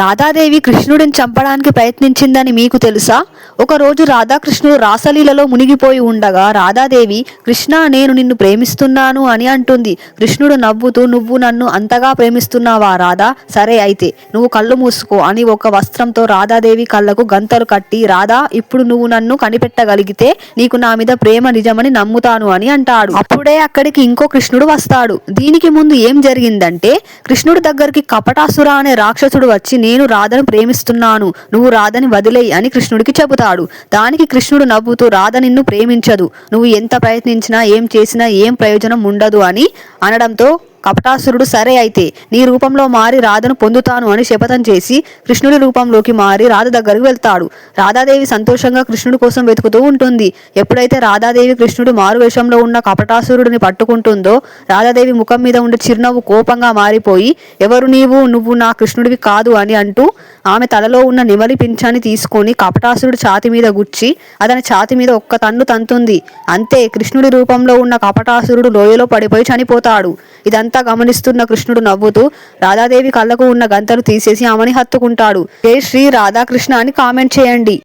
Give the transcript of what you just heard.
రాధాదేవి కృష్ణుడిని చంపడానికి ప్రయత్నించిందని మీకు తెలుసా? ఒకరోజు రాధాకృష్ణుడు రాసలీలలో మునిగిపోయి ఉండగా రాధాదేవి కృష్ణ నేను నిన్ను ప్రేమిస్తున్నాను అని అంటుంది. కృష్ణుడు నవ్వుతూ నువ్వు నన్ను అంతగా ప్రేమిస్తున్నావా రాధా? సరే అయితే నువ్వు కళ్ళు మూసుకో అని ఒక వస్త్రంతో రాధాదేవి కళ్ళకు గంతలు కట్టి రాధా ఇప్పుడు నువ్వు నన్ను కనిపెట్టగలిగితే నీకు నా మీద ప్రేమ నిజమని నమ్ముతాను అని అంటాడు. అప్పుడే అక్కడికి ఇంకో కృష్ణుడు వస్తాడు. దీనికి ముందు ఏం జరిగిందంటే కృష్ణుడి దగ్గరికి కపటాసుర అనే రాక్షసుడు వచ్చి నేను రాధను ప్రేమిస్తున్నాను. నువ్వు రాధని వదిలేయి అని కృష్ణుడికి చెబుతాడు. దానికి కృష్ణుడు నవ్వుతూ రాధ నిన్ను ప్రేమించదు. నువ్వు ఎంత ప్రయత్నించినా ఏం చేసినా ఏం ప్రయోజనం ఉండదు అని అనడంతో కపటాసురుడు సరే అయితే నీ రూపంలో మారి రాధను పొందుతాను అని శపథం చేసి కృష్ణుడి రూపంలోకి మారి రాధ దగ్గరికి వెళ్తాడు. రాధాదేవి సంతోషంగా కృష్ణుడి కోసం వెతుకుతూ ఉంటుంది. ఎప్పుడైతే రాధాదేవి కృష్ణుడు మారు వేషంలో ఉన్న కపటాసురుడిని పట్టుకుంటుందో రాధాదేవి ముఖం మీద ఉండే చిరునవ్వు కోపంగా మారిపోయి ఎవరు నీవు నువ్వు నా కృష్ణుడివి కాదు అని అంటూ ఆమె తలలో ఉన్న నివలి పింఛాన్ని తీసుకొని కపటాసురుడు ఛాతి మీద గుచ్చి అతని ఛాతి మీద ఒక్క తన్ను తంతుంది. అంతే కృష్ణుడి రూపంలో ఉన్న కపటాసురుడు లోయలో పడిపోయి చనిపోతాడు. ఇదంతా గమనిస్తున్న కృష్ణుడు నవ్వుతూ రాధాదేవి కళ్ళకు ఉన్న గంతలు తీసేసి ఆమెని హత్తుకుంటాడు. జై శ్రీ రాధాకృష్ణ అని కామెంట్ చేయండి.